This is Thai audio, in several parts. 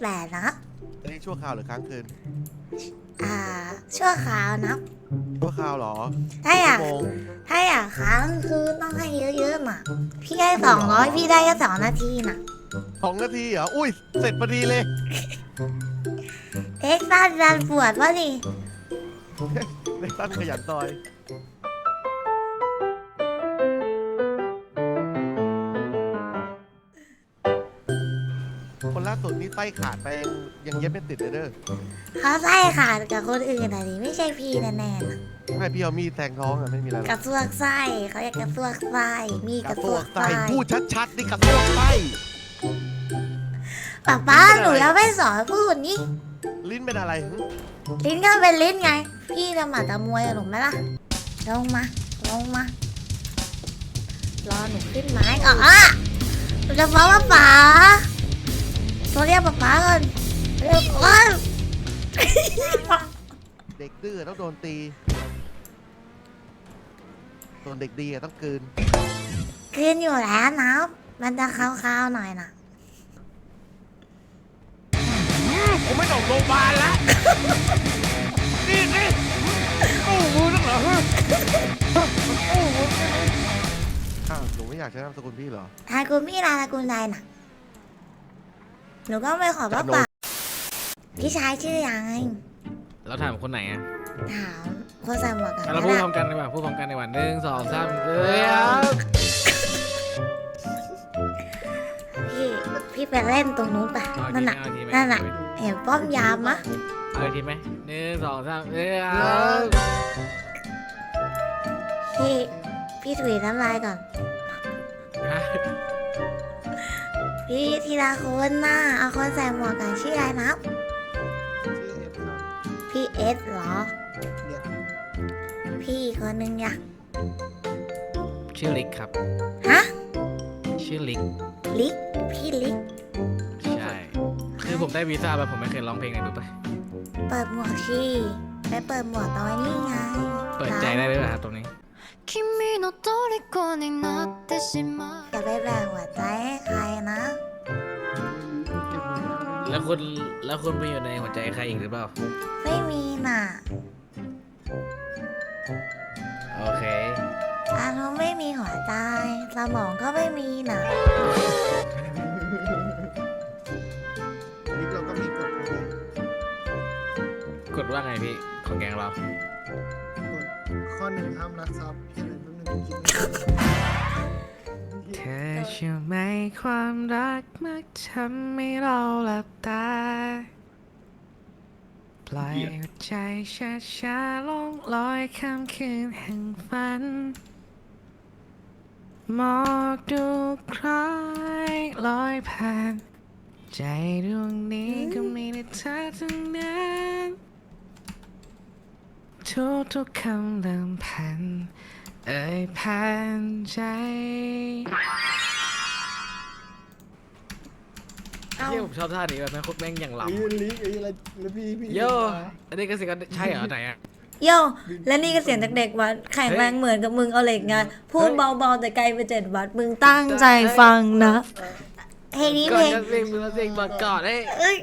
แหละนะอันนี้ชั่วคราวหรือค้างคืน อ่า ชั่วคราวนะชั่วคราวเหรอถ้าอยากชั่วโมงถ้าอยากค้างคือต้องให้เยอะๆน่ะพี่ให้สองร้อยพี่ได้แค่สองนาทีน่ะสองนาทีเหรอ อุ้ย เสร็จพอดีเลย เอ็กซ์ต้าดันปวดวะดิในตั้นขยันซอย ล่าสุดนี่ไส้ขาดไปยังยังเย็บไม่ติดเลยเด้อเขาไส้ขาดกับคนอื่นอะดิไม่ใช่พี่แน่ๆน่ะให้พี่เอามีดแทงท้องอะไม่มีอะไรหรกอกระซวกไส้เขาเรียกกระซวกไส้มีกกระระซตัววกไส้ไส้พูดชัดๆนี่กระตัวไส้ป้าป้าหนูยังไม่สอนพูดนี่ลิ้นเป็นอะไรหึลิ้นก็เป็นลิ้นไง พี่จะหมาตะมวยกับหนูไหมล่ะลงมาลงมารอหนูขึ้นไม้ก่อนอะหนูจะฟ้องว่าป๋า โทรเรียกป๊าป๋าก่อนเรียกก่อนเด็กดื้อต้องโดนตีส่วนเด็กดีอะต้องกลืนคืนอยู่แล้วนะมันจะคาวๆหน่อยนะผมไม่ต้องโรงพยาบาลแล้วนี่นี่โอ้โหนักเหรอฮะโอ้โหอ้าวหนูไม่อยากใช้นามสกุลพี่เหรอทายกูมีลาทายกูใดน่ะ หนูก็ไม่ขอว่าจะโดนป๋าพี่ชายชื่อยังไงเราถามคนไหนอะถามคนใส่หมวกกันอะเราก็พูดได้พร้อมกันดีกว่าพูดพร้อมกันในวันหนึ่งสองสามเลยครับพี่พี่ไปเล่นตรงนู้นไปเอานั่นทีไหมน่ะเอาทีไหมนั่นน่ะเห็นป้อมยามมะเอาทีไหมหนึ่งสองสามเลยครับพี่พี่ถุยน้ำลายก่อน พี่ทีละคนน่ะเอาคนใส่หมวกกันชื่ออะไรนะชื่อเอฟครับพี่เอสเหรอเนี่ยพี่อีกคนนึงอยากชื่อลิกครับ ฮะชื่อลิก ลิกพี่ลิกใช่ คือผมได้วีซ่าไปผมไม่เคยร้องเพลงเลยดูปะเปิดหมวกชีไปเปิดหมวกตอนนี้ไงเปิดใจได้เลยครับตรงนี้ 君の虜になってしまう อย่าไปแบ่งหัวใจให้ใครนะ แล้วคุณแล้วคุณไปอยู่ในหัวใจใครอีกหรือเปล่า ไม่มีน่ะ โอเค อารมณ์ไม่มีหัวใจ สมองก็ไม่มีน่ะ อันนี้เราก็มีกฎนะ กดว่าไงพี่ของแกงเรา กฎ ข้อหนึ่งห้ามรักทรัพย์พี่อะไรแป๊บนึงคิดเธอเชื่อไหมความรักมักทำให้เราหลับตา ปล่อยหัวใจช้าๆลงลอยข้ามคืนแห่งฝัน หมอกดูคล้ายลอยผ่าน ใจดวงนี้ก็มีแต่เธอทั้งนั้น ทุกทุกๆคำเริ่มพันเอ่ยผ่านใจเอ้าเที่ยผมชอบท่านี้แบบแม่งโคตรแม่งอย่างหลับ ไอ้ลิงไอ้อะไรแล้วพี่พี่โยอันนี้ก็สิกันใช่เหรอไหนอะ โยและนี่ก็เสียงจากเด็กวัดแข็งแรงเหมือนกับมึงเอาเหล็กไงพูดเฮ้ยเบาๆแต่ไกลไปเจ็ดวัดมึงตั้งใจฟังนะเพลงนี้ก่เพอนลง จะเพลงมือเพลงบอกก่อนให้เอ้ย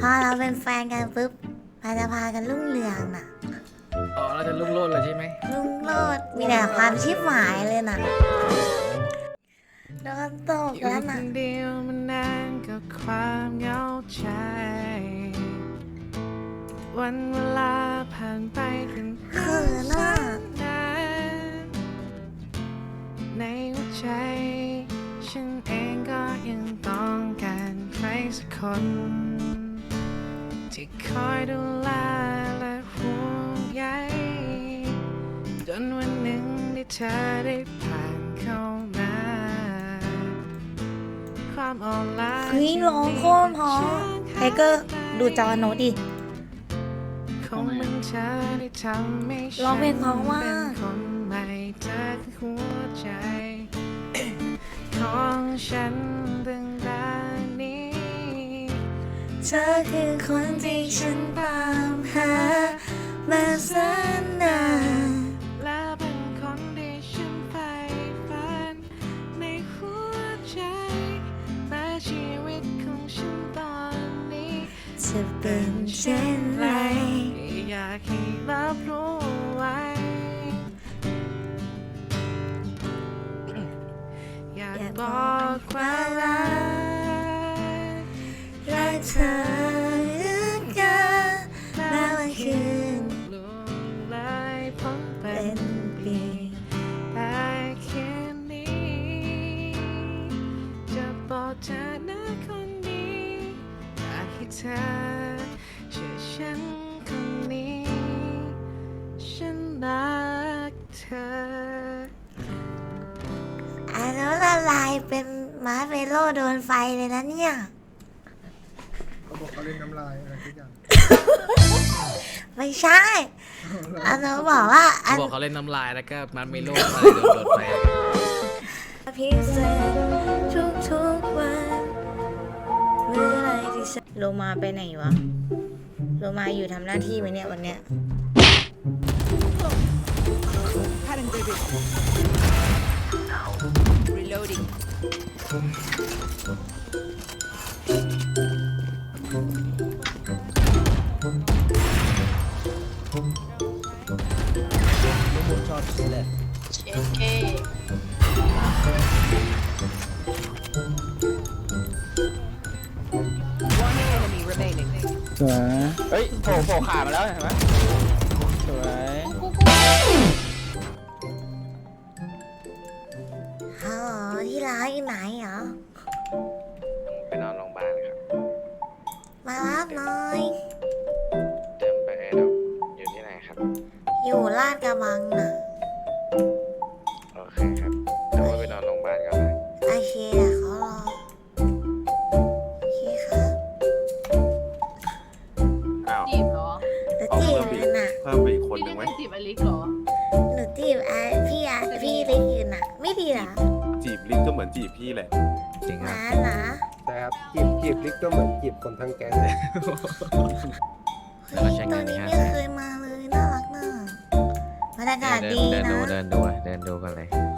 พอเราเป็นแฟนกันปุ๊บมันจะพากันรุ่งเรืองน่ะ อ๋อเราจะลุ่งโลดเลยใช่ไหมรุ่งโรดมีแต่ความชิบหายเลยน่ะโดนตกอยู่แล้วคน่ะ นเดียวมันนานกับความเหงาใจ วันเวลาผ่านไปเป็นเขินน่ะนานในหัวใจ ฉันเองก็ยังต้องการใครสักคนที่ คอยดูแลและห่วงใยจนวันหนึ่งที่เธอได้ผ่านเข้ามา ความอ่อนล้าเฮ้ยร้องโคตรเพราะไทเกอร์ดูจอโน้ตดิ ของมันเธอได้ทำให้ร้องเพลงเพราะมาก เป็นคนใหม่เธอคือหัวใจ ของฉันตั้งแต่นี้ เธอคือคนที่ฉันตามหา มาแสนนานและเป็นคนที่ฉันใฝ่ฝันในหัวใจและชีวิตของฉันตอนนี้จะเป็นเช่นไรอยากให้รับรู้ไว้อยากบอกคว่ารัก ธอเหลือเกินแม้วันคืนลวงเลยพ้นเป็นปีแต่แค่นี้ จะบอกเธอนะคนนี้อยากให้เธอเชื่อฉันคนนี้ ฉันรักเธอ อันนั้นละลายเป็นมาร์เมโลโดนไฟเลยนะเนี่ย เขาบอกเขาเล่นน้ำลายอะไรทุกอย่างไม่ใช่อันนั้นบอกว่าอัเขาน บอกเขาเล่นน้ำลายแล้วก็มันไม่โลกอะไรโดนโดนไป พิเศษทุกทุกๆวันเมื่อไรที่ฉันโลมาไปไหนวะโลมาอยู่ทำหน้าที่ไหมเนี่ยวันเนี้ย โผล่โผล่ขามาแล้วเห็นไหม มือนจีบพี่แหละจริงคหรับ มาเหรอแต่ครับจีบจีบลิกก็เหมือนจีบคนทั้งแก๊งเลยเฮ้ยตัวนี้ไม่เคยมาเลยน่ารักน่ะบรรยากาศเดินดีเดินนะดูเดินดูเดินดูกันเลยอย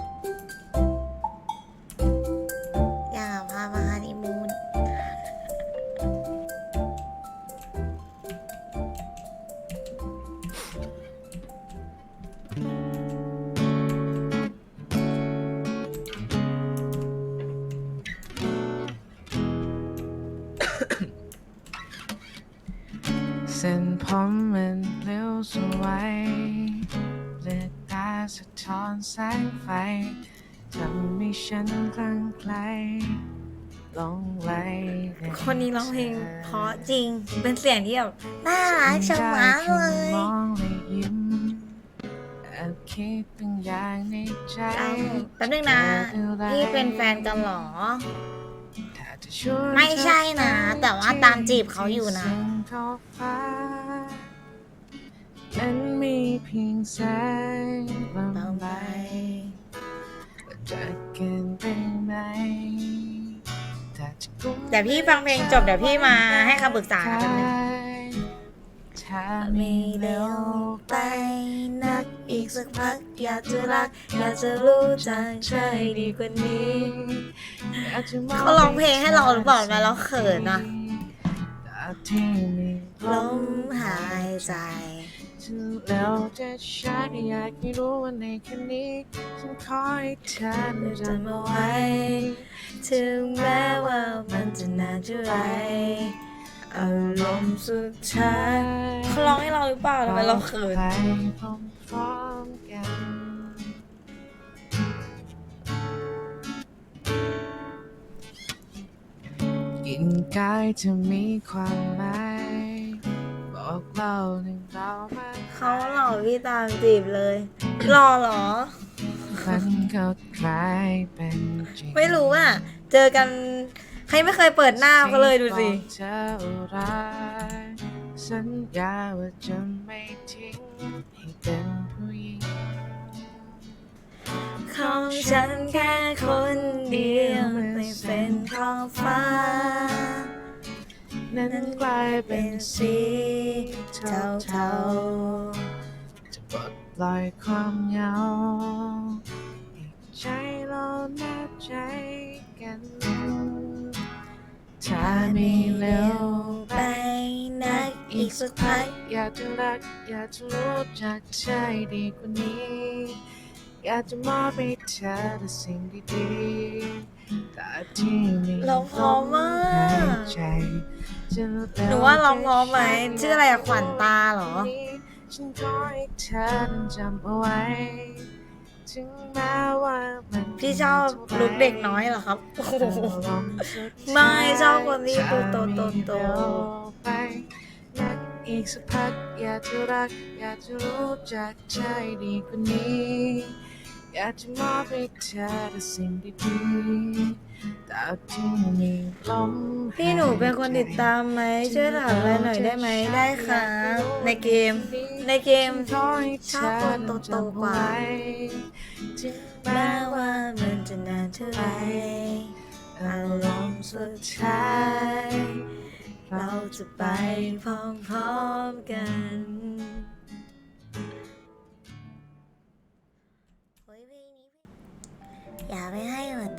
เส้นผมมันเปลิวสวยเลือดตาสะท้อนแสงไฟทำให้ฉันคลั่งไคล้หลงไหลใคนนี้ร้องเพลงเพราะจริง เป็นเสียงที่แบบน่ารักชะมัดเลย มองและยิ้มแอบคิดบางอย่างในใจ เอาแป๊บนึงนะ พี่เป็นแฟนกันเหรอถ้าจะชวน ไม่ใช่นะ แต่ว่าตามจีบเขาอยู่นะที่เส้นขอบฟ้านั้นมีเพียงแสงลำบายจะเกินไปไหมถ้าจะกุมเดี๋ยวพี่ฟังเพลงจบเดี๋ยวพี่มาให้คำปรึกษาแป๊บนึงถ้าไม่ไม่เร็เร็ววไปนัก อีกสักพัก อยากจะรัก อยากจะรู้จักใช่ดีกว่านี้เขาร้องเพลงให้เราหรือเปล่านะเราเขินอะที่มีลมหายใจ แล้วจะช้าก็อยากให้รู้ว่าในคืนนี้ฉันขอให้เธอจำเอาไว้ ถึงแม้ว่ามันจะนานเท่าไหร อารมณ์สุดท้ายเขาร้องให้เราหรือเปล่าทำไมเราเขินไปพร้อมๆกันกินกายจะมีความหมายบอกเล่าหนึ่งเรามาเขาหล่อพี่ตามจีบเลย หล่อเหรอมันก็กลายเป็นจริงไม่รู้อะ เจอกัน ใครไม่เคยเปิดหน้าก็เลยดูสิบอกเธอรักสัญญาว่าจะไม่ทิ้งให้เป็นผู้หญิงของฉันแค่คนเดียวในเส้นขอบฟ้า นั้นกลายเป็นสีเทาๆจะปลดปล่อยความเหงาให้ใจเราแนบใจกัน ถ้าไม่เร็วไปไปอีกสักพักอยากจะรัก อยากจะรู้จักใจดีกว่านี้ อยากจะมอบให้เธอแต่สิ่งดีๆแต่ที่มีเราพร้อมมาก ใจจะเร็หนูว่าเราพร้อมไหมชื่ออะไรอะขวัญตาเหรอ ฉันขอให้เธอจำเอาไว้ ถึงแม้ว่ามันพี่ชอบลุกเด็กน้อยเหรอครับโอ้โหไม่ชอบคนที่ตัวโตโตโตไปนักอีกสักพักอยากจะรักอยากจะรู้จักใจดีกว่านี้อยากจะมอบให้เธอแต่สิ่งดีๆ แต่ที่มีลมพี่หนูเป็นคนติดตามไหมช่วยถามอะไรหน่อยได้ไหมได้ค่ะ ในเกม ในเกมชอบคนโตๆกว่าแม้ว่ามันจะนานเท่าไหรอารมณ์สุดท้ายเราจะไปพร้อมๆกัน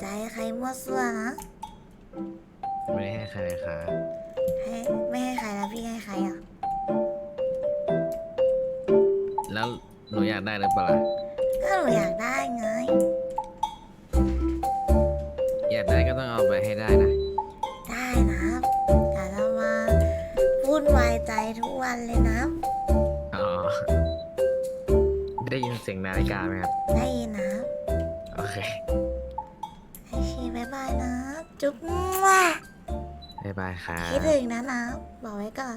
ให้หัวใจใครมั่วซั่วนะไม่ได้ให้ใครเลยครับให้ไม่ให้ใครแล้วพี่ให้ใครอะ แล้วหนูอยากได้หรือเปล่าล่ะก็หนูอยากได้ไง อยากได้ก็ต้องเอาไปให้ได้นะ ได้นะแต่เรามาวุ่นวายใจทุกวันเลยนะ อ๋อ ได้ยินเสียงนาฬิกาไหมครับ ได้ยินนะโอเค จุ๊บมั่วบ๊ายบายครับ คิดถึงนะนะ บอกไว้ก่อน